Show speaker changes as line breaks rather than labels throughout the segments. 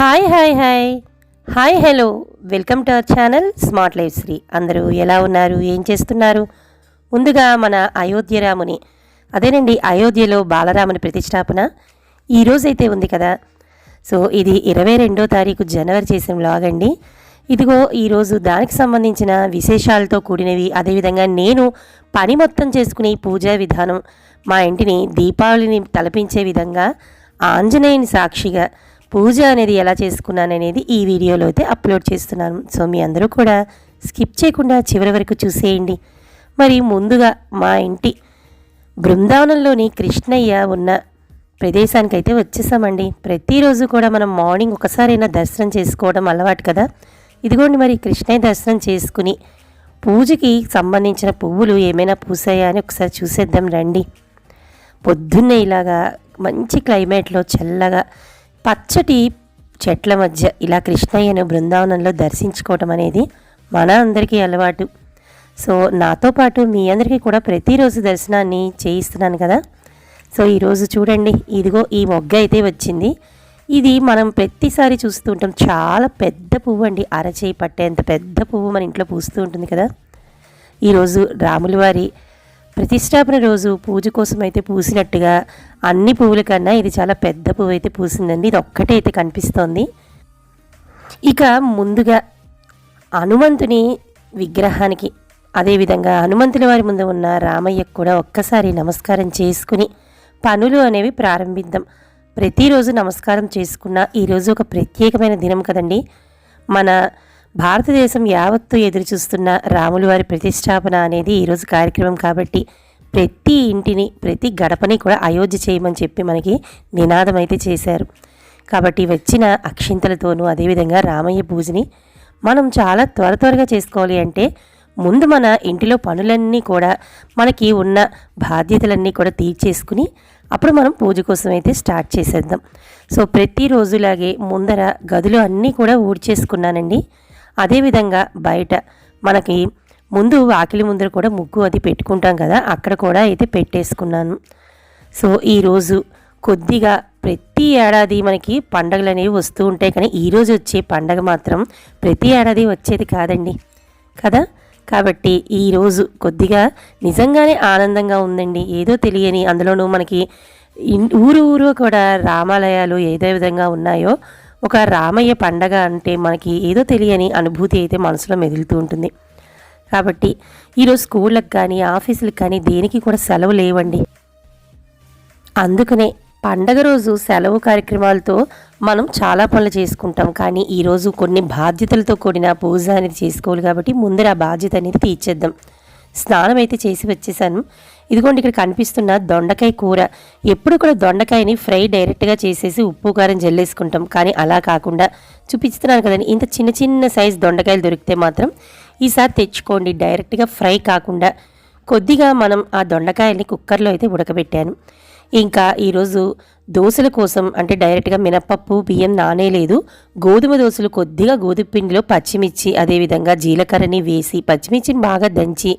Hi hi hi. Hi hello. Welcome to our channel smart life Sri. అందరూ ఎలా ఉన్నారు? ఏం చేస్తున్నారు? ముందుగా మన అయోధ్య రాముని అదేనండి అయోధ్యలో బాలరాముని ప్రతిష్టాపన ఈరోజైతే ఉంది కదా. సో ఇది ఇరవై రెండో తారీఖు జనవరి చేసిన వ్లాగ్ అండి. ఇదిగో ఈరోజు దానికి సంబంధించిన విశేషాలతో కూడినవి అదేవిధంగా నేను పని మొత్తం చేసుకునే పూజా విధానం మా ఇంటిని దీపావళిని తలపించే విధంగా ఆంజనేయుని సాక్షిగా పూజ అనేది ఎలా చేసుకున్నాను అనేది ఈ వీడియోలో అయితే అప్లోడ్ చేస్తున్నాను. సో మీ అందరూ కూడా స్కిప్ చేయకుండా చివరి వరకు చూసేయండి. మరి ముందుగా మా ఇంటి బృందావనంలోని కృష్ణయ్య ఉన్న ప్రదేశానికి అయితే వచ్చేసామండి. ప్రతిరోజు కూడా మనం మార్నింగ్ ఒకసారైనా దర్శనం చేసుకోవడం అలవాటు కదా. ఇదిగోండి మరి కృష్ణయ్య దర్శనం చేసుకుని పూజకి సంబంధించిన పువ్వులు ఏమైనా పూసాయా అని ఒకసారి చూసేద్దాం రండి. పొద్దున్నే ఇలాగా మంచి క్లైమేట్లో చల్లగా పచ్చటి చెట్ల మధ్య ఇలా కృష్ణయ్యను బృందావనంలో దర్శించుకోవటం అనేది మన అందరికీ అలవాటు. సో నాతో పాటు మీ అందరికీ కూడా ప్రతిరోజు దర్శనాన్ని చేయిస్తున్నాను కదా. సో ఈరోజు చూడండి ఇదిగో ఈ మొగ్గ అయితే వచ్చింది. ఇది మనం ప్రతిసారి చూస్తూ ఉంటాం. చాలా పెద్ద పువ్వు అండి. అరచేయి పట్టేంత పెద్ద పువ్వు మన ఇంట్లో పూస్తూ ఉంటుంది కదా. ఈరోజు రాములవారి వారి ప్రతిష్టాపన రోజు పూజ కోసం అయితే పూసినట్టుగా అన్ని పువ్వుల కన్నా ఇది చాలా పెద్ద పువ్వు అయితే పూసిందండి. ఇది ఒక్కటే అయితే కనిపిస్తోంది. ఇక ముందుగా హనుమంతుని విగ్రహానికి అదేవిధంగా హనుమంతుని వారి ముందు ఉన్న రామయ్యకు కూడా ఒక్కసారి నమస్కారం చేసుకుని పనులు అనేవి ప్రారంభిద్దాం. ప్రతిరోజు నమస్కారం చేసుకున్న ఈరోజు ఒక ప్రత్యేకమైన దినం కదండి. మన భారతదేశం యావత్తు ఎదురు చూస్తున్న రాములు వారి ప్రతిష్టాపన అనేది ఈరోజు కార్యక్రమం కాబట్టి ప్రతి ఇంటిని ప్రతి గడపని కూడా అయోధ్య చేయమని చెప్పి మనకి నినాదం అయితే చేశారు. కాబట్టి వచ్చిన అక్షింతలతోనూ అదేవిధంగా రామయ్య పూజని మనం చాలా త్వర త్వరగా చేసుకోవాలి అంటే ముందు మన ఇంటిలో పనులన్నీ కూడా మనకి ఉన్న బాధ్యతలన్నీ కూడా తీర్చేసుకుని అప్పుడు మనం పూజ కోసం అయితే స్టార్ట్ చేసేద్దాం. సో ప్రతిరోజులాగే ముందర గదులు అన్నీ కూడా ఊడ్చేసుకున్నానండి. అదేవిధంగా బయట మనకి ముందు వాకిలి ముందర కూడా ముగ్గు అది పెట్టుకుంటాం కదా అక్కడ కూడా అయితే పెట్టేసుకున్నాను. సో ఈరోజు కొద్దిగా ప్రతి ఏడాది మనకి పండగలు అనేవి వస్తూ ఉంటాయి కానీ ఈరోజు వచ్చే పండగ మాత్రం ప్రతి ఏడాది వచ్చేది కాదండి. కదా? కాబట్టి ఈరోజు కొద్దిగా నిజంగానే ఆనందంగా ఉందండి. ఏదో తెలియని అందులోనూ మనకి ఊరు ఊరు కూడా రామాలయాలు ఏదే విధంగా ఉన్నాయో ఒక రామయ్య పండగ అంటే మనకి ఏదో తెలియని అనుభూతి అయితే మనసులో మెదులుతూ ఉంటుంది. కాబట్టి ఈరోజు స్కూళ్ళకి కానీ ఆఫీసులకు కానీ దేనికి కూడా సెలవు లేవండి. అందుకనే పండగ రోజు సెలవు కార్యక్రమాలతో మనం చాలా పనులు చేసుకుంటాం. కానీ ఈరోజు కొన్ని బాధ్యతలతో కూడిన పూజ అనేది చేసుకోవాలి కాబట్టి ముందర ఆ బాధ్యత అనేది తీర్చేద్దాం. స్నానం అయితే చేసి వచ్చేసాను. ఇదిగోండి ఇక్కడ కనిపిస్తున్న దొండకాయ కూర. ఎప్పుడు కూడా దొండకాయని ఫ్రై డైరెక్ట్గా చేసేసి ఉప్పు కారం జల్లేసుకుంటాం. కానీ అలా కాకుండా చూపిస్తున్నాను కదండి ఇంత చిన్న చిన్న సైజ్ దొండకాయలు దొరికితే మాత్రం ఈసారి తెచ్చుకోండి. డైరెక్ట్గా ఫ్రై కాకుండా కొద్దిగా మనం ఆ దొండకాయల్ని కుక్కర్లో అయితే ఉడకబెట్టాను. ఇంకా ఈరోజు దోశల కోసం అంటే డైరెక్ట్గా మినపప్పు బియ్యం నానేలేదు గోధుమ దోశలు కొద్దిగా గోధుమ పిండిలో పచ్చిమిర్చి అదేవిధంగా జీలకర్రని వేసి పచ్చిమిర్చిని బాగా దంచి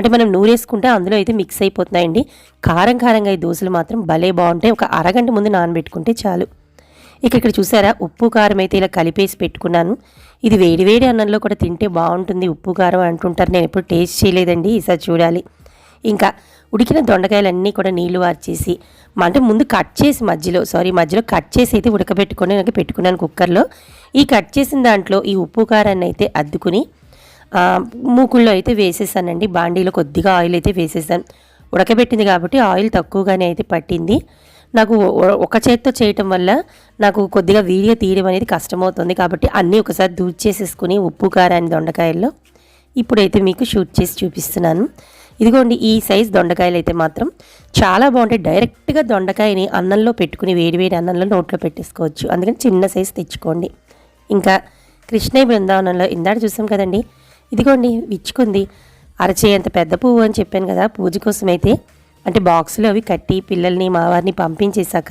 అంటే మనం నూరేసుకుంటే అందులో అయితే మిక్స్ అయిపోతున్నాయండి. కారం కారంగా ఈ దోశలు మాత్రం భలే బాగుంటాయి. ఒక అరగంట ముందు నానబెట్టుకుంటే చాలు. ఇక ఇక్కడ చూసారా ఉప్పు కారం అయితే ఇలా కలిపేసి పెట్టుకున్నాను. ఇది వేడివేడి అన్నంలో కూడా తింటే బాగుంటుంది. ఉప్పు కారం అంటుంటారు. నేను ఎప్పుడు టేస్ట్ చేయలేదండి ఈసారి చూడాలి. ఇంకా ఉడికిన దొండకాయలన్నీ కూడా నీళ్ళు వార్చేసి అంటే ముందు కట్ చేసి మధ్యలో సారీ మధ్యలో కట్ చేసి అయితే ఉడకబెట్టుకొని నాకు పెట్టుకున్నాను కుక్కర్లో. ఈ కట్ చేసిన దాంట్లో ఈ ఉప్పు కారాన్ని అయితే అద్దుకుని మూకుల్లో అయితే వేసేసానండి. బాండీలో కొద్దిగా ఆయిల్ అయితే వేసేసాను. ఉడకబెట్టింది కాబట్టి ఆయిల్ తక్కువగానే అయితే పట్టింది. నాకు ఒక చేత్తో చేయటం వల్ల నాకు కొద్దిగా వీడియో తీయడం అనేది కష్టమవుతుంది కాబట్టి అన్నీ ఒకసారి దూర్చేసేసుకుని ఉప్పు కారాన్ని దొండకాయల్లో ఇప్పుడైతే మీకు షూట్ చేసి చూపిస్తున్నాను. ఇదిగోండి ఈ సైజ్ దొండకాయలు అయితే మాత్రం చాలా బాగుంటాయి. డైరెక్ట్గా దొండకాయని అన్నంలో పెట్టుకుని వేడివేడి అన్నంలో నోట్లో పెట్టేసుకోవచ్చు. అందుకని చిన్న సైజ్ తెచ్చుకోండి. ఇంకా కృష్ణయ్య బృందావనంలో ఇందాక చూసాం కదండి ఇదిగోండి విచ్చుకుంది. అరచేయంత పెద్ద పువ్వు అని చెప్పాను కదా పూజ కోసం అయితే అంటే బాక్సులో అవి కట్టి పిల్లల్ని మా వారిని పంపించేశాక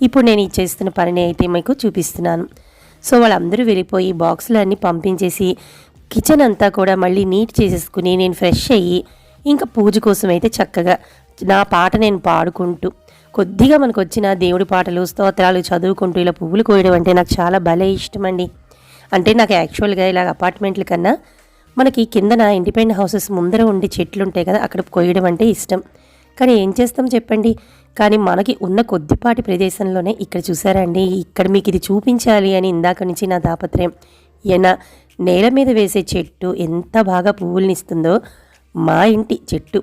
ఇప్పుడు నేను ఇచ్చేస్తున్న పనిని అయితే మీకు చూపిస్తున్నాను. సో వాళ్ళందరూ వెళ్ళిపోయి బాక్సులు అన్నీ పంపించేసి కిచెన్ అంతా కూడా మళ్ళీ నీట్ చేసేసుకుని నేను ఫ్రెష్ అయ్యి ఇంకా పూజ కోసం అయితే చక్కగా నా పాట నేను పాడుకుంటూ కొద్దిగా మనకు వచ్చిన దేవుడి పాటలు స్తోత్రాలు చదువుకుంటూ ఇలా పువ్వులు కోయడం అంటే నాకు చాలా భలే ఇష్టం అండి అంటే నాకు యాక్చువల్గా ఇలా అపార్ట్మెంట్ల కన్నా మనకి కిందన ఇండిపెండెంట్ హౌసెస్ ముందర ఉండి చెట్లు ఉంటాయి కదా అక్కడ కొయ్యడం అంటే ఇష్టం. కానీ ఏం చేస్తాం చెప్పండి? కానీ మనకి ఉన్న కొద్దిపాటి ప్రదేశంలోనే ఇక్కడ చూసారా అండి ఇక్కడ మీకు ఇది చూపించాలి అని ఇందాక నుంచి నా దాపత్రయం ఏనా? నేల మీద వేసే చెట్టు ఎంత బాగా పువ్వుల్ని ఇస్తుందో మా ఇంటి చెట్టు.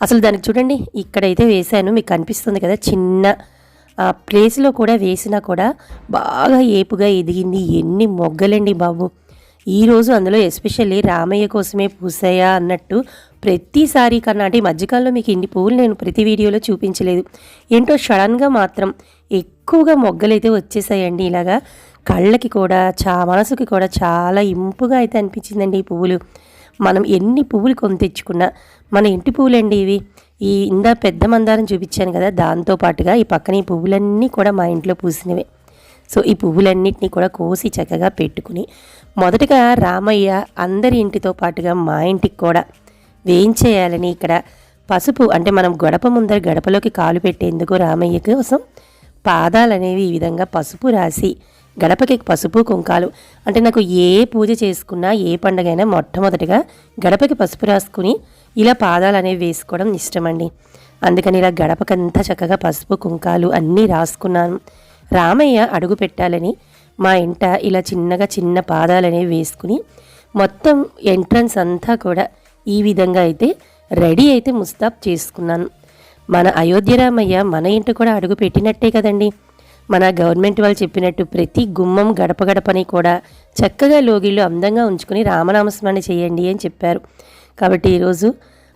అసలు దానికి చూడండి ఇక్కడైతే వేశాను మీకు కనిపిస్తుంది కదా చిన్న ఆ ప్లేస్లో కూడా వేసినా కూడా బాగా ఏపుగా ఎదిగింది ఎన్ని మొగ్గలండి బాబు. ఈరోజు అందులో ఎస్పెషల్లీ రామయ్య కోసమే పూసాయా అన్నట్టు ప్రతిసారి కన్నా అంటే ఈ మధ్యకాలంలో మీకు ఇన్ని పువ్వులు నేను ప్రతి వీడియోలో చూపించలేదు. ఏంటో సడన్గా మాత్రం ఎక్కువగా మొగ్గలైతే వచ్చేసాయండి ఇలాగా. కళ్ళకి కూడా చా మనసుకి కూడా చాలా ఇంపుగా అయితే అనిపించిందండి ఈ పువ్వులు. మనం ఎన్ని పువ్వులు కొని తెచ్చుకున్నా మన ఇంటి పువ్వులండి ఇవి. ఈ ఇందా పెద్ద మందారం చూపించాను కదా దాంతో పాటుగా ఈ పక్కన ఈ పువ్వులన్నీ కూడా మా ఇంట్లో పూసినవే. సో ఈ పువ్వులన్నిటినీ కూడా కోసి చక్కగా పెట్టుకుని మొదటగా రామయ్య అందరి ఇంటితో పాటుగా మా ఇంటికి కూడా వేయించేయాలని ఇక్కడ పసుపు అంటే మనం గడప ముందర గడపలోకి కాలు పెట్టేందుకు రామయ్య కోసం పాదాలు అనేవి ఈ విధంగా పసుపు రాసి గడపకి పసుపు కుంకాలు. అంటే నాకు ఏ పూజ చేసుకున్నా ఏ పండగైనా మొట్టమొదటిగా గడపకి పసుపు రాసుకుని ఇలా పాదాలు అనేవి వేసుకోవడం ఇష్టమండి. అందుకని ఇలా గడపకంతా చక్కగా పసుపు కుంకాలు అన్నీ రాసుకున్నాను. రామయ్య అడుగు పెట్టాలని మా ఇంట ఇలా చిన్నగా చిన్న పాదాలు అనేవి వేసుకుని మొత్తం ఎంట్రన్స్ అంతా కూడా ఈ విధంగా అయితే రెడీ అయితే ముస్తాబ్ చేసుకున్నాను. మన అయోధ్య రామయ్య మన ఇంట కూడా అడుగు పెట్టినట్టే కదండి. మన గవర్నమెంట్ వాళ్ళు చెప్పినట్టు ప్రతి గుమ్మం గడప గడపని కూడా చక్కగా లోగిళ్ళు అందంగా ఉంచుకుని రామనామస్మరణ చేయండి అని చెప్పారు. కాబట్టి ఈరోజు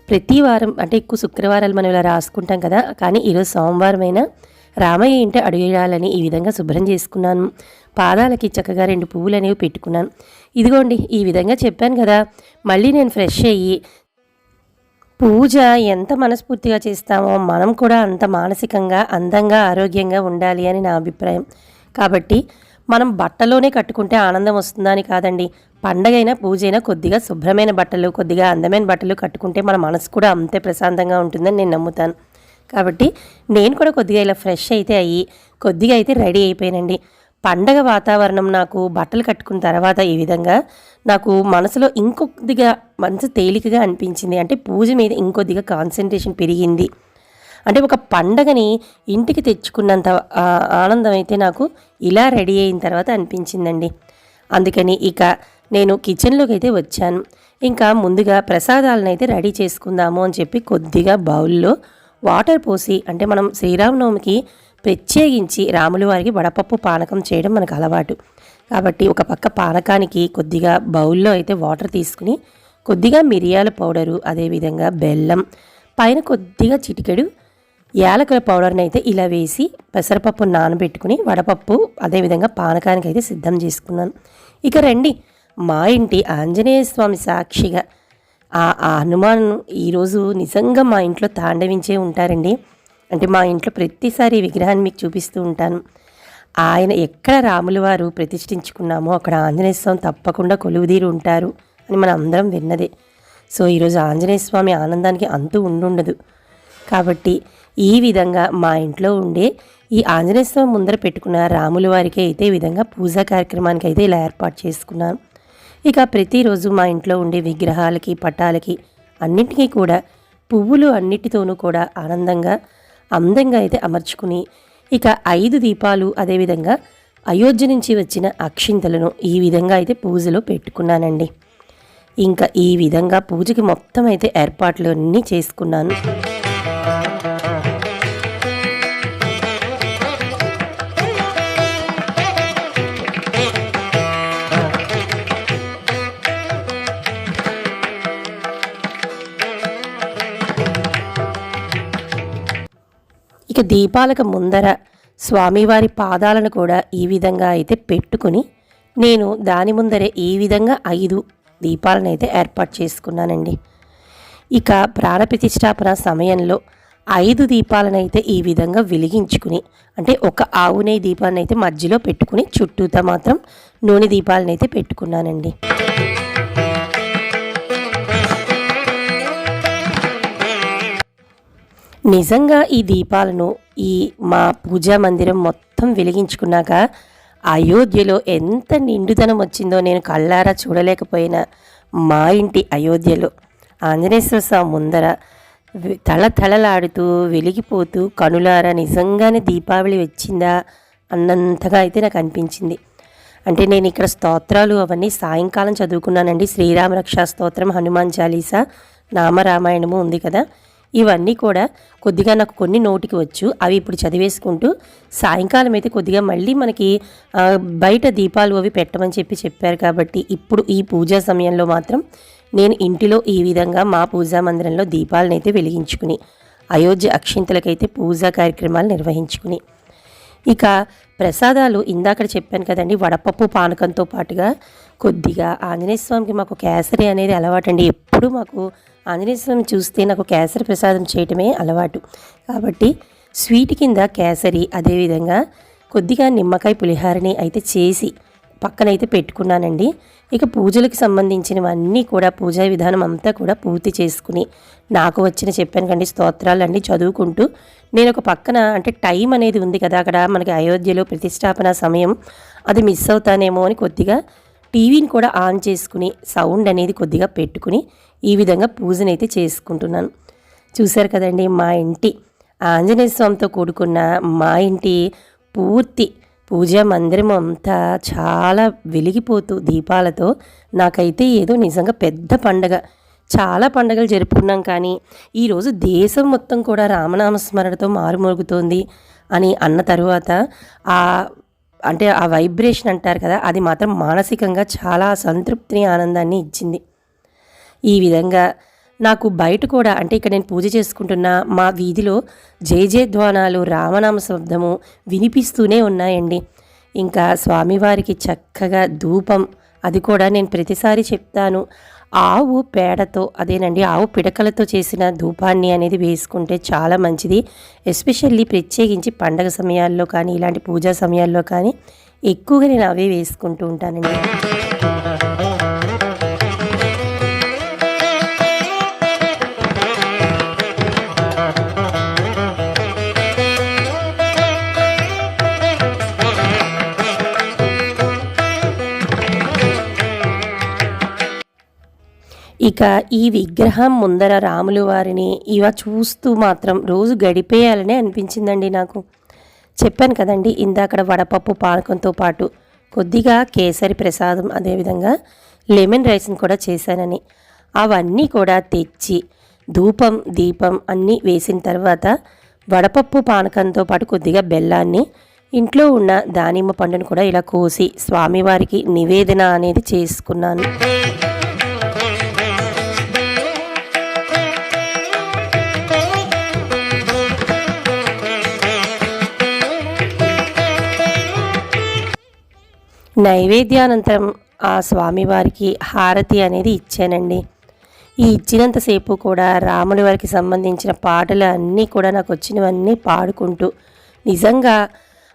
ప్రతి వారం అంటే ఎక్కువ శుక్రవారాలు మనం ఇలా రాసుకుంటాం కదా కానీ ఈరోజు సోమవారం అయినా రామయ్య ఇంట అడుగేయాలని ఈ విధంగా శుభ్రం చేసుకున్నాను. పాదాలకి చక్కగా రెండు పువ్వులు అనేవి పెట్టుకున్నాను. ఇదిగోండి ఈ విధంగా చెప్పాను కదా మళ్ళీ నేను ఫ్రెష్ అయ్యి పూజ ఎంత మనస్ఫూర్తిగా చేస్తామో మనం కూడా అంత మానసికంగా అందంగా ఆరోగ్యంగా ఉండాలి అని నా అభిప్రాయం. కాబట్టి మనం బట్టలోనే కట్టుకుంటే ఆనందం వస్తుందని కాదండి. పండగైనా పూజైనా కొద్దిగా శుభ్రమైన బట్టలు కొద్దిగా అందమైన బట్టలు కట్టుకుంటే మన మనసు కూడా అంతే ప్రశాంతంగా ఉంటుందని నేను నమ్ముతాను. కాబట్టి నేను కూడా కొద్దిగా ఇలా ఫ్రెష్ అయితే అయ్యి కొద్దిగా అయితే రెడీ అయిపోయానండి. పండగ వాతావరణం నాకు బట్టలు కట్టుకున్న తర్వాత ఈ విధంగా నాకు మనసులో ఇంకొద్దిగా మనసు తేలికగా అనిపించింది. అంటే పూజ మీద ఇంకొద్దిగా కాన్సన్ట్రేషన్ పెరిగింది. అంటే ఒక పండగని ఇంటికి తెచ్చుకున్నంత ఆనందం అయితే నాకు ఇలా రెడీ అయిన తర్వాత అనిపించిందండి. అందుకని ఇక నేను కిచెన్లోకి అయితే వచ్చాను. ఇంకా ముందుగా ప్రసాదాలను అయితే రెడీ చేసుకుందాము అని చెప్పి కొద్దిగా బౌల్లో వాటర్ పోసి అంటే మనం శ్రీరామనవమికి ప్రత్యేకించి రాముల వారికి వడపప్పు పానకం చేయడం మనకు అలవాటు. కాబట్టి ఒక పక్క పానకానికి కొద్దిగా బౌల్లో అయితే వాటర్ తీసుకుని కొద్దిగా మిరియాల పౌడరు అదేవిధంగా బెల్లం పైన కొద్దిగా చిటికెడు యాలకుల పౌడర్ని అయితే ఇలా వేసి పెసరపప్పు నానబెట్టుకుని వడపప్పు అదేవిధంగా పానకానికి అయితే సిద్ధం చేసుకున్నాను. ఇక రండి మా ఇంటి ఆంజనేయ స్వామి సాక్షిగా ఆ ఆ హనుమాన్ ఈరోజు నిజంగా మా ఇంట్లో తాండవించే ఉంటారండి. అంటే మా ఇంట్లో ప్రతిసారి విగ్రహాన్ని మీకు చూపిస్తూ ఉంటాను. ఆయన ఎక్కడ రాముల వారు ప్రతిష్ఠించుకున్నామో అక్కడ ఆంజనేయ స్వామి తప్పకుండా కొలువుదీరు ఉంటారు అని మనం అందరం విన్నదే. సో ఈరోజు ఆంజనేయ స్వామి ఆనందానికి అంతు ఉండుండదు. కాబట్టి ఈ విధంగా మా ఇంట్లో ఉండే ఈ ఆంజనేయ స్వామి ముందర పెట్టుకున్న రాముల వారికి అయితే ఈ విధంగా పూజా కార్యక్రమానికి అయితే ఇలా ఏర్పాటు చేసుకున్నాను. ఇక ప్రతిరోజు మా ఇంట్లో ఉండే విగ్రహాలకి పటాలకి అన్నింటికీ కూడా పువ్వులు అన్నిటితోనూ కూడా ఆనందంగా అందంగా అయితే అమర్చుకుని ఇక ఐదు దీపాలు అదేవిధంగా అయోధ్య నుంచి వచ్చిన అక్షింతలను ఈ విధంగా అయితే పూజలో పెట్టుకున్నానండి. ఇంకా ఈ విధంగా పూజకి మొత్తం అయితే ఏర్పాట్లు అన్నీ చేసుకున్నాను. దీపాలకు ముందర స్వామివారి పాదాలను కూడా ఈ విధంగా అయితే పెట్టుకుని నేను దాని ముందరే ఈ విధంగా ఐదు దీపాలను అయితే ఏర్పాటు చేసుకున్నానండి. ఇక ప్రాణప్రతిష్టాపన సమయంలో ఐదు దీపాలను అయితే ఈ విధంగా వెలిగించుకుని అంటే ఒక ఆవు నెయ్యి దీపాన్ని అయితే మధ్యలో పెట్టుకుని చుట్టూతా మాత్రం నూనె దీపాలను అయితే పెట్టుకున్నానండి. నిజంగా ఈ దీపాలను ఈ మా పూజా మందిరం మొత్తం వెలిగించుకున్నాక అయోధ్యలో ఎంత నిండుదనం వచ్చిందో నేను కళ్ళారా చూడలేకపోయినా మా ఇంటి అయోధ్యలో. ఆంజనేశ్వర స్వామి ముందర తళతళలాడుతూ వెలిగిపోతూ కనులారా నిజంగానే దీపావళి వచ్చిందా అన్నంతగా అయితే నాకు అనిపించింది. అంటే నేను ఇక్కడ స్తోత్రాలు అవన్నీ సాయంకాలం చదువుకున్నానండి. శ్రీరామరక్షా స్తోత్రం హనుమాన్ చాలీసా నామరామాయణము ఉంది కదా. ఇవన్నీ కూడా కొద్దిగా నాకు కొన్ని నోటికి వచ్చు. అవి ఇప్పుడు చదివేసుకుంటూ సాయంకాలం అయితే కొద్దిగా మళ్ళీ మనకి బయట దీపాలు అవి పెట్టమని చెప్పి చెప్పారు కాబట్టి ఇప్పుడు ఈ పూజా సమయంలో మాత్రం నేను ఇంటిలో ఈ విధంగా మా పూజా మందిరంలో దీపాలను అయితే వెలిగించుకుని అయోధ్య అక్షింతలకైతే పూజా కార్యక్రమాలు నిర్వహించుకుని. ఇక ప్రసాదాలు ఇందాక చెప్పాను కదండి వడపప్పు పానకంతో పాటుగా కొద్దిగా ఆంజనేయ స్వామికి మాకు కేసరి అనేది అలవాటండి. ఎప్పుడు మాకు ఆంజనేయ స్వామి చూస్తే నాకు కేసరి ప్రసాదం చేయటమే అలవాటు. కాబట్టి స్వీట్ కింద కేసరి అదేవిధంగా కొద్దిగా నిమ్మకాయ పులిహారని అయితే చేసి పక్కనైతే పెట్టుకున్నానండి. ఇక పూజలకు సంబంధించినవన్నీ కూడా పూజా విధానం అంతా కూడా పూర్తి చేసుకుని నాకు వచ్చిన చెప్పాను కండి స్తోత్రాలన్నీ చదువుకుంటూ. నేను ఒక పక్కన అంటే టైం అనేది ఉంది కదా అక్కడ మనకి అయోధ్యలో ప్రతిష్టాపన సమయం అది మిస్ అవుతానేమో అని కొద్దిగా టీవీని కూడా ఆన్ చేసుకుని సౌండ్ అనేది కొద్దిగా పెట్టుకుని ఈ విధంగా పూజనైతే చేసుకుంటున్నాను. చూశారు కదండి మా ఇంటి. ఆంజనేయ స్వామితో కూడుకున్న మా ఇంటి పూర్తి పూజా మందిరం అంతా చాలా వెలిగిపోతూ దీపాలతో. నాకైతే ఏదో నిజంగా పెద్ద పండగ. చాలా పండగలు జరుపుకున్నాం కానీ ఈరోజు దేశం మొత్తం కూడా రామనామస్మరణతో మారుమోగుతోంది అని అన్న తరువాత ఆ అంటే ఆ వైబ్రేషన్ అంటారు కదా అది మాత్రం మానసికంగా చాలా సంతృప్తిని ఆనందాన్ని ఇచ్చింది. ఈ విధంగా నాకు బయట కూడా అంటే ఇక్కడ నేను పూజ చేసుకుంటున్న మా వీధిలో జయజయధ్వానాలు రామనామ శబ్దము వినిపిస్తూనే ఉన్నాయండి. ఇంకా స్వామివారికి చక్కగా ధూపం అది కూడా నేను ప్రతిసారి చెప్తాను. ఆవు పేడతో అదేనండి ఆవు పిడకలతో చేసిన ధూపాన్ని అనేది వేసుకుంటే చాలా మంచిది. ఎస్పెషల్లీ ప్రత్యేకించి పండగ సమయాల్లో కానీ ఇలాంటి పూజా సమయాల్లో కానీ ఎక్కువగా నేను అవే వేసుకుంటూ ఉంటానండి. ఇక ఈ విగ్రహం ముందర రాములు వారిని ఇవ చూస్తూ మాత్రం రోజు గడిపేయాలనే అనిపించిందండి నాకు. చెప్పాను కదండి ఇందాకడ వడపప్పు పానకంతో పాటు కొద్దిగా కేసరి ప్రసాదం అదేవిధంగా లెమన్ రైస్ని కూడా చేశానని. అవన్నీ కూడా తెచ్చి ధూపం దీపం అన్నీ వేసిన తర్వాత వడపప్పు పానకంతో పాటు కొద్దిగా బెల్లాన్ని ఇంట్లో ఉన్న దానిమ్మ పండును కూడా ఇలా కోసి స్వామివారికి నివేదన అనేది చేసుకున్నాను. నైవేద్యానంతరం ఆ స్వామివారికి హారతి అనేది ఇచ్చానండి. ఈ ఇచ్చినంతసేపు కూడా రాముడి వారికి సంబంధించిన పాటలు అన్నీ కూడా నాకు వచ్చినవన్నీ పాడుకుంటూ నిజంగా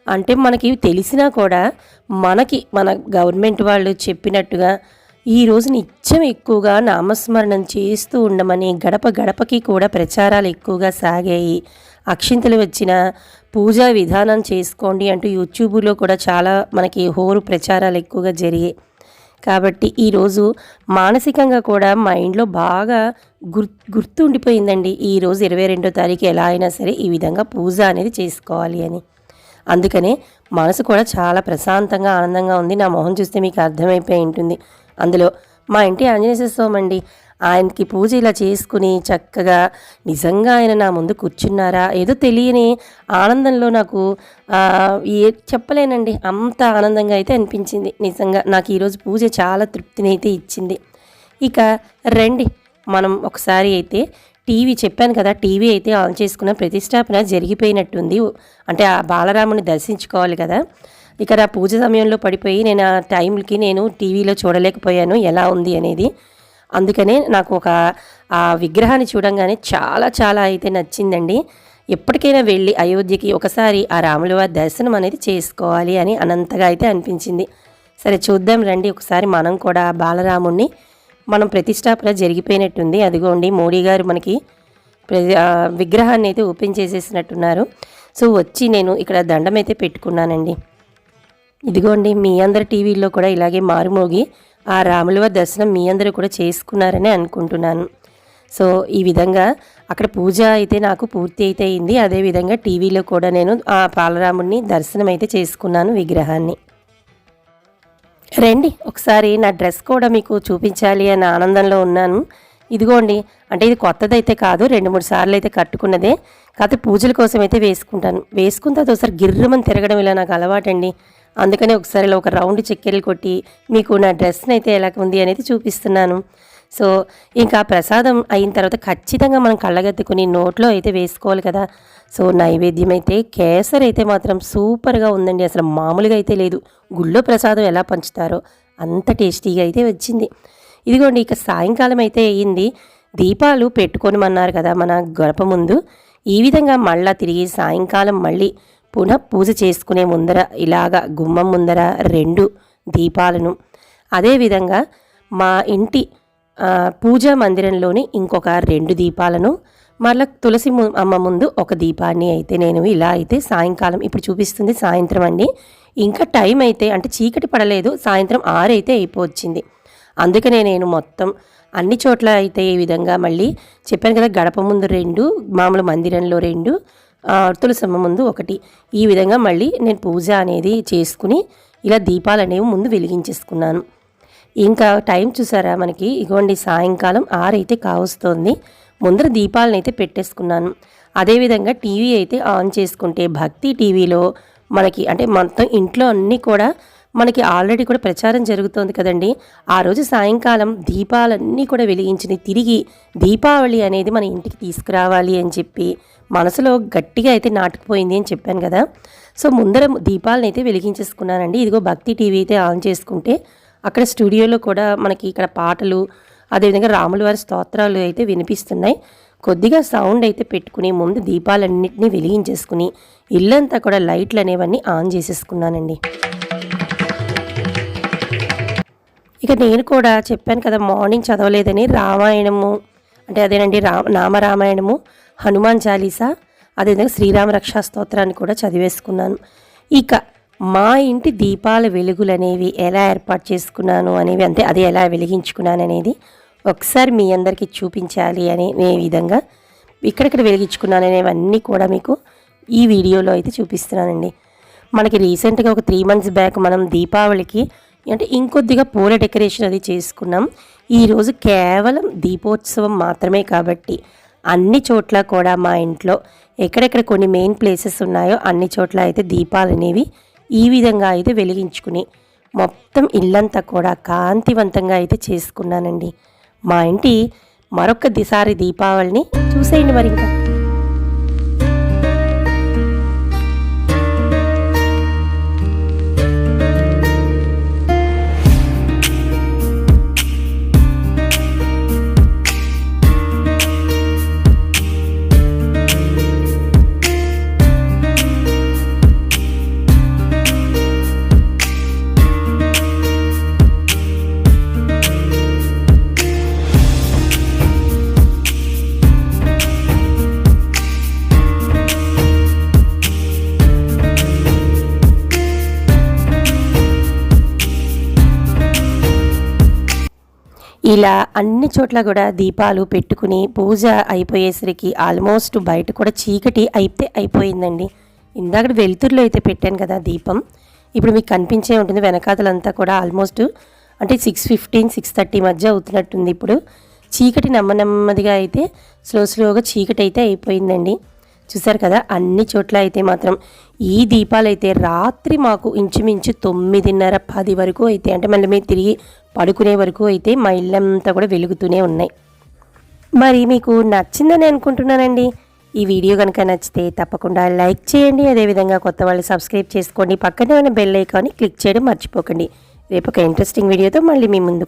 అంటే మనకి తెలిసినా కూడా మనకి మన గవర్నమెంట్ వాళ్ళు చెప్పినట్టుగా ఈ రోజు నిత్యం ఎక్కువగా నామస్మరణం చేస్తూ ఉండమని గడప గడపకి కూడా ప్రచారాలు ఎక్కువగా సాగాయి. అక్షింతలు వచ్చిన పూజా విధానం చేసుకోండి అంటూ యూట్యూబ్లో కూడా చాలా మనకి హోరు ప్రచారాలు ఎక్కువగా జరిగాయి. కాబట్టి ఈరోజు మానసికంగా కూడా మైండ్లో బాగా గుర్ గుర్తు ఉండిపోయిందండి. ఈరోజు ఇరవై రెండో తారీఖు ఎలా అయినా సరే ఈ విధంగా పూజ అనేది చేసుకోవాలి అని. అందుకనే మనసు కూడా చాలా ప్రశాంతంగా ఆనందంగా ఉంది. నా మొహం చూస్తే మీకు అర్థమైపోయి ఉంటుంది. అందులో మా ఇంటి ఆంజనేయ స్వామి అండి ఆయనకి పూజ ఇలా చేసుకుని చక్కగా నిజంగా ఆయన నా ముందు కూర్చున్నారా? ఏదో తెలియని ఆనందంలో నాకు ఏ చెప్పలేనండి. అంత ఆనందంగా అయితే అనిపించింది. నిజంగా నాకు ఈరోజు పూజ చాలా తృప్తిని అయితే ఇచ్చింది. ఇక రండి. మనం ఒకసారి అయితే టీవీ చెప్పాను కదా టీవీ అయితే ఆన్ చేసుకున్న ప్రతిష్టాపన జరిగిపోయినట్టుంది. అంటే ఆ బాలరాముని దర్శించుకోవాలి కదా. ఇక నా పూజ సమయంలో పడిపోయి నేను ఆ టైంకి నేను టీవీలో చూడలేకపోయాను. ఎలా ఉంది అనేది అందుకనే నాకు ఒక ఆ విగ్రహాన్ని చూడంగానే చాలా చాలా అయితే నచ్చిందండి. ఎప్పటికైనా వెళ్ళి అయోధ్యకి ఒకసారి ఆ రాములవారి దర్శనం అనేది చేసుకోవాలి అని అనంతగా అయితే అనిపించింది. సరే చూద్దాం రండి ఒకసారి మనం కూడా బాలరాముణ్ణి మనం ప్రతిష్టాపన జరిగిపోయినట్టుంది. అదిగోండి మోడీ గారు మనకి విగ్రహాన్ని అయితే ఓపెన్ చేసేసినట్టున్నారు. సో వచ్చి నేను ఇక్కడ దండం అయితే పెట్టుకున్నానండి. ఇదిగోండి మీ అందరి టీవీల్లో కూడా ఇలాగే మారుమోగి ఆ రాములవ దర్శనం మీ అందరూ కూడా చేసుకున్నారని అనుకుంటున్నాను. సో ఈ విధంగా అక్కడ పూజ అయితే నాకు పూర్తి అయితే అయింది. అదేవిధంగా టీవీలో కూడా నేను ఆ పాలరాముడిని దర్శనం అయితే చేసుకున్నాను విగ్రహాన్ని. రండి ఒకసారి నా డ్రెస్ కూడా మీకు చూపించాలి అనే ఆనందంలో ఉన్నాను. ఇదిగోండి అంటే ఇది కొత్తదైతే కాదు రెండు మూడు సార్లు అయితే కట్టుకున్నదే. కాకపోతే పూజల కోసం అయితే వేసుకుంటాను. వేసుకున్న తర్వాత ఒకసారి గిర్రమని తిరగడం ఇలా నాకు అలవాటండి. అందుకని ఒకసారి ఇలా ఒక రౌండ్ చెక్కెలు కొట్టి మీకు నా డ్రెస్ని అయితే ఎలా ఉంది అనేది చూపిస్తున్నాను. సో ఇంకా ప్రసాదం అయిన తర్వాత ఖచ్చితంగా మనం కళ్ళగత్తుకుని నోట్లో అయితే వేసుకోవాలి కదా. సో నైవేద్యం అయితే కేసరి అయితే మాత్రం సూపర్గా ఉందండి. అసలు మామూలుగా అయితే లేదు. గుళ్ళో ప్రసాదం ఎలా పంచుతారో అంత టేస్టీగా అయితే వచ్చింది. ఇదిగోండి ఇక సాయంకాలం అయితే అయ్యింది దీపాలు పెట్టుకోనమన్నారు కదా మన గడప ముందు. ఈ విధంగా మళ్ళా తిరిగి సాయంకాలం మళ్ళీ పునః పూజ చేసుకునే ముందర ఇలాగ గుమ్మం ముందర రెండు దీపాలను. అదేవిధంగా మా ఇంటి పూజా మందిరంలోని ఇంకొక రెండు దీపాలను. మళ్ళీ తులసి అమ్మ ముందు ఒక దీపాన్ని అయితే నేను ఇలా అయితే సాయంకాలం ఇప్పుడు చూపిస్తుంది సాయంత్రం అండి. ఇంకా టైం అయితే అంటే చీకటి పడలేదు సాయంత్రం ఆరు అయితే అయిపోవచ్చింది. అందుకనే నేను మొత్తం అన్ని చోట్ల అయితే ఈ విధంగా మళ్ళీ చెప్పాను కదా గడప ముందు రెండు మామూలు మందిరంలో రెండు తులసమ్మ ముందు ఒకటి. ఈ విధంగా మళ్ళీ నేను పూజ అనేది చేసుకుని ఇలా దీపాలు అనేవి ముందు వెలిగించేసుకున్నాను. ఇంకా టైం చూసారా మనకి? ఇగోండి సాయంకాలం ఆరైతే కావస్తోంది. ముందర దీపాలను అయితే పెట్టేసుకున్నాను. అదేవిధంగా టీవీ అయితే ఆన్ చేసుకుంటే భక్తి టీవీలో మనకి అంటే మొత్తం ఇంట్లో అన్నీ కూడా మనకి ఆల్రెడీ కూడా ప్రచారం జరుగుతోంది కదండి. ఆ రోజు సాయంకాలం దీపాలన్నీ కూడా వెలిగించిన తిరిగి దీపావళి అనేది మన ఇంటికి తీసుకురావాలి అని చెప్పి మనసులో గట్టిగా అయితే నాటుకుపోయింది అని చెప్పాను కదా. సో ముందర దీపాలను అయితే వెలిగించేసుకున్నానండి. ఇదిగో భక్తి టీవీ అయితే ఆన్ చేసుకుంటే అక్కడ స్టూడియోలో కూడా మనకి ఇక్కడ పాటలు అదేవిధంగా రాముల వారి స్తోత్రాలు అయితే వినిపిస్తున్నాయి. కొద్దిగా సౌండ్ అయితే పెట్టుకుని ముందు దీపాలన్నింటినీ వెలిగించేసుకుని ఇల్లంతా కూడా లైట్లు అనేవన్నీ ఆన్ చేసేసుకున్నానండి. ఇక నేను కూడా చెప్పాను కదా మార్నింగ్ చదవలేదని రామాయణము. అంటే అదేనండి రా నామరామాయణము హనుమాన్ చాలీసా అదేవిధంగా శ్రీరామ రక్షా స్తోత్రాన్ని కూడా చదివేసుకున్నాను. ఇక మా ఇంటి దీపాల వెలుగులు అనేవి ఎలా ఏర్పాటు చేసుకున్నాను అనేవి అంతే అది ఎలా వెలిగించుకున్నాను అనేది ఒకసారి మీ అందరికీ చూపించాలి అనే విధంగా ఇక్కడిక్కడ వెలిగించుకున్నాను అనేవన్నీ కూడా మీకు ఈ వీడియోలో అయితే చూపిస్తున్నానండి. మనకి రీసెంట్గా ఒక త్రీ మంత్స్ బ్యాక్ మనం దీపావళికి అంటే ఇంకొద్దిగా పూల డెకరేషన్ అది చేసుకున్నాం. ఈరోజు కేవలం దీపోత్సవం మాత్రమే కాబట్టి అన్ని చోట్ల కూడా మా ఇంట్లో ఎక్కడెక్కడ కొన్ని మెయిన్ ప్లేసెస్ ఉన్నాయో అన్ని చోట్ల అయితే దీపాలు అనేవి ఈ విధంగా అయితే వెలిగించుకుని మొత్తం ఇల్లంతా కూడా కాంతివంతంగా అయితే చేసుకున్నానండి. మా ఇంటి మరొక దిసారి దీపావళిని చూసేయండి మరి ఇంకా ఇలా అన్ని చోట్ల కూడా దీపాలు పెట్టుకుని పూజ అయిపోయేసరికి ఆల్మోస్ట్ బయట కూడా చీకటి అయితే అయిపోయిందండి. ఇందాక వెలుతురులో అయితే పెట్టాను కదా దీపం. ఇప్పుడు మీకు కనిపించే ఉంటుంది. వెనకాతలంతా కూడా ఆల్మోస్ట్ అంటే సిక్స్ ఫిఫ్టీన్ సిక్స్ థర్టీ మధ్య అవుతున్నట్టుంది ఇప్పుడు. చీకటి నెమ్మ నెమ్మదిగా అయితే స్లో స్లోగా చీకటి అయితే అయిపోయిందండి. చూసారు కదా అన్ని చోట్ల అయితే మాత్రం ఈ దీపాలు అయితే రాత్రి మాకు ఇంచుమించు తొమ్మిదిన్నర పది వరకు అయితే అంటే మళ్ళీ మేము తిరిగి పడుకునే వరకు అయితే మా ఇల్లంతా కూడా వెలుగుతూనే ఉన్నాయి. మరి మీకు నచ్చిందని అనుకుంటున్నానండి? ఈ వీడియో కనుక నచ్చితే తప్పకుండా లైక్ చేయండి అదేవిధంగా కొత్త వాళ్ళు సబ్స్క్రైబ్ చేసుకోండి పక్కనే ఉన్న బెల్ ఐకాన్ని క్లిక్ చేయడం మర్చిపోకండి. రేపు ఒక ఇంట్రెస్టింగ్ వీడియోతో మళ్ళీ మీ ముందుకు